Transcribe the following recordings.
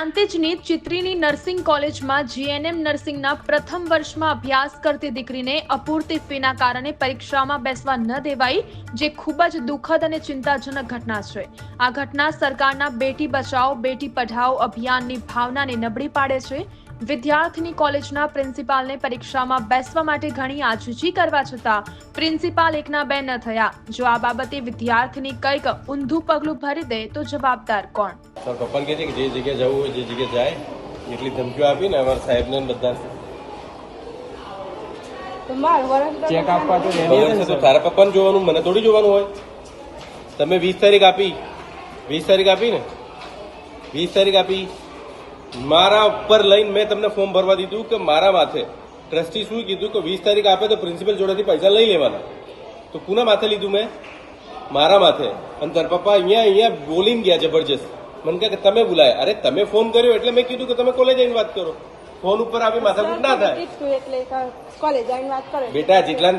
પ્રાંતિજની ચિત્રીની nursing કોલેજમાં GNM નર્સિંગના પ્રથમ વર્ષમાં અભ્યાસ કરતી દીકરીને અપૂરતી ફીના કારણે પરીક્ષામાં બેસવા ન દેવાઈ, જે ખૂબ જ દુઃખદ અને ચિંતાજનક ઘટના છે. આ ઘટના સરકારના બેટી બચાવો બેટી પઢાઓ અભિયાનની ભાવનાને નબળી પાડે છે. વિદ્યાર્થીની કોલેજના પ્રિન્સિપાલને પરીક્ષામાં બેસવા માટે ઘણી આજીજી કરવા છતાં પ્રિન્સિપાલ એકના બે ન થયા. જો આ બાબતે વિદ્યાર્થીની કંઈક ઊંધું પગલું ભરી દે તો જવાબદાર કોણ? સર પપ્પાને કહે છે કે જે જગ્યાએ જવું હોય જે જગ્યાએ જાય એટલી ધમકીઓ આપીને અમારા સાહેબને બધા ચેક આપવા તો. તારા પપ્પાને જોવાનું મને થોડી જોવાનું હોય. તમે વીસ તારીખ આપી. વીસ તારીખ આપી ને. વીસ તારીખ આપી. મારા ઉપર લઈને મેં તમને ફોર્મ ભરવા દીધું કે મારા માથે. ટ્રસ્ટી શું કીધું કે વીસ તારીખ આપે તો પ્રિન્સિપલ જોડેથી પૈસા લઈ લેવાના. તો કોના માથે લીધું મેં? મારા માથે. અને તાર પપ્પા અહીંયા અહીંયા બોલીને ગયા જબરજસ્ત. મને કે તમે બોલાય. અરે તમે ફોન કર્યો એટલે મેં કીધું કે તમે કોલેજ આવીને વાત કરો. ફોન ઉપર આવી માથાકૂટ ના થાય. કોલેજ આવીને વાત બેટા જેટલા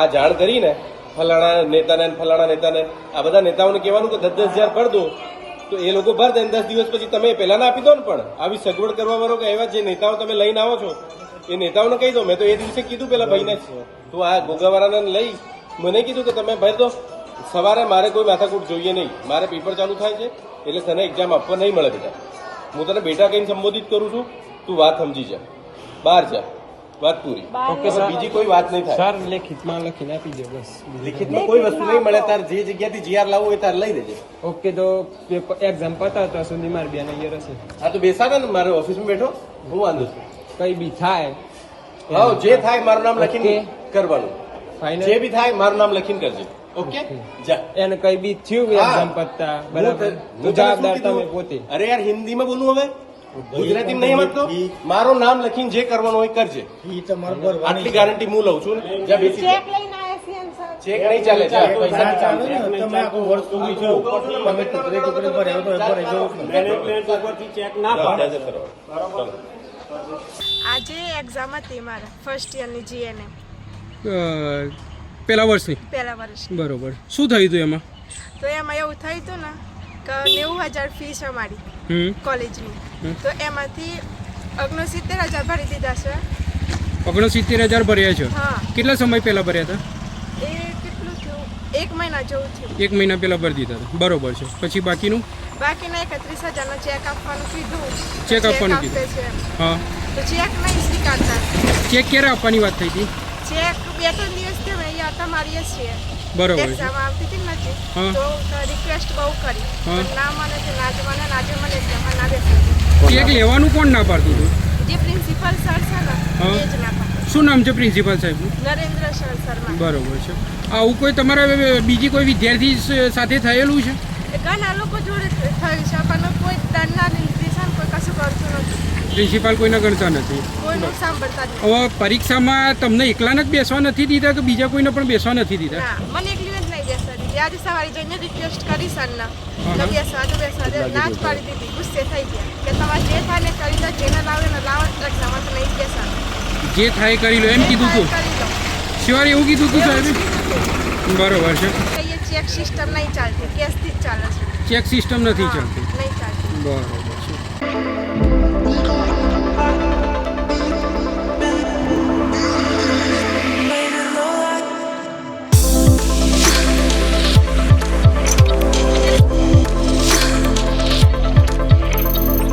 આ જાણ કરી ને ફલાણા નેતાને ફલાણા નેતાને, આ બધા નેતાઓને કહેવાનું કે દસ દસ હજાર ભર દો. તો એ લોકો ભર દે દસ દિવસ પછી તમે પહેલા ના આપી દો ને પણ. આવી સગવડ કરવા વાળો કે એવા જે નેતાઓ તમે લઈને આવો છો એ નેતાઓને કહી દો. મેં તો એ દિવસે કીધું પેલા ભાઈને જ. તું આ ગોગાવાળાને લઈ. મને કીધું કે તમે ભરી દો. સવારે મારે કોઈ માથાકૂટ જોઈએ નહીં. મારે પેપર ચાલુ થાય છે એટલે તને એક્ઝામ આપવા નહીં મળે બેટા. હું તને બેટા કહીને સંબોધિત કરું છું. તું વાત સમજી જા. બહાર જા. વાત પૂરી. ઓકે સર બીજી કોઈ વાત નહીં થાય. સર લેખિતમાં લખીને આપી દો બસ. લેખિતમાં કોઈ વસ્તુ નહીં મળે તાર જે જગ્યાથી જીઆર લાવવું હોય તાર લઈ દેજે. ઓકે તો એક્ઝામ પતા તો સુધી મારી બેન અહીંયા રહેશે. હા તો બેસાડે ને મારે ઓફિસમાં બેઠો. હું વાંધો છું. કઈ બી થાય હા જે થાય મારું નામ લખીને કરવાનું. ફાઇનલ જે બી થાય મારું નામ લખીને કરજે. ઓકે? જા. એને કઈ બી થયું. એક્ઝામ પતતા બરાબર. જવાબદાર? તમે પોતે. અરે યાર હિન્દીમાં બોલું હવે? ગુજરાતીમાં નહીં મતલબ મારું નામ લખીને જે કરવાનું હોય કરજે. આટલી ગારંટી હું લઉં છું ને. જા બેસી ચેક નહીં ચાલે. આજે એક્ઝામ હતી મારા ફર્સ્ટ યરની જીએનએમ પેલા વર્ષની? પહેલા વર્ષ બરોબર. શું થયું હતું એમાં? તો એમાં એવું થયું હતું ને કે નેવું હજાર ફી છે મારી કોલેજની. તો એમાંથી ઓગણસિત્તેર હજાર ભરી દીધા છે. ઓગણસિત્તેર હજાર ભર્યા છે? કેટલા સમય પહેલા ભર્યા હતા? એ કેટલું થયું? એક મહિના જેવું થયું. એક મહિના પહેલા ભરી દીધા હતા. બરોબર છે. પછી બાકીનું? બાકીના એકત્રીસ હજારનો ચેક આપવાનું કીધું. ચેક આપવાનું આપે કીધું. હા. તો ચેક નહીં સ્વીકારતા. ચેક ક્યારે આપવાની વાત થઈ હતી? ચેક બે ત્રણ દિવસથી અમે અહીંયા હતા મારીએ છીએ. બરોબર એક્ઝામ આવતી હતી નથી. તો રિક્વેસ્ટ બહુ કરી. પણ ના મને છે ના જ મને ના જ મને એક્ઝામમાં ના બેસી ચેક લેવાનું કોણ ના પાડતું હતું જે પ્રિન્સિપલ સર છે ને એ જ ના પાડે. શું નામ છે પ્રિન્સિપાલ સાહેબ નરેન્દ્ર સર શર્મા. બરોબર છે. આવું કોઈ તમારા બીજી કોઈ વિદ્યાર્થી સાથે થયેલું છે? ઘણા લોકો જોડે થયું છે પણ કોઈ દંડના નિર્દેશન કોઈ કશું કરતું નથી પ્રિન્સિપાલ કોઈને ગણતા નથી. કોઈનું સાંભળતા હવે પરીક્ષામાં તમને એકલાને જ બેસવા નથી દીધા કે બીજા કોઈને પણ બેસવા નથી દીધા? મને એકલી જ નહીં બેસવા દીધી. આજે સવારે જઈને રિક્વેસ્ટ કરી સરના. તો બેસવા તો બેસવા દે. ના જ પાડી દીધી. ગુસ્સે થઈ ગયા. કે તમારે જે થાય ને કરી દો જેને લાવે ને લાવો એક્ઝામમાં તો નહીં બેસવાનું જે થાય કરી લો. એમ કીધું તું. શિવાર એવું કીધું તું સાહેબે. બરોબર છે. ચેક સિસ્ટમ નહીં ચાલતી. કેસથી જ ચાલે છે. ચેક સિસ્ટમ નથી ચાલતી. નહીં ચાલતી. બરોબર છે.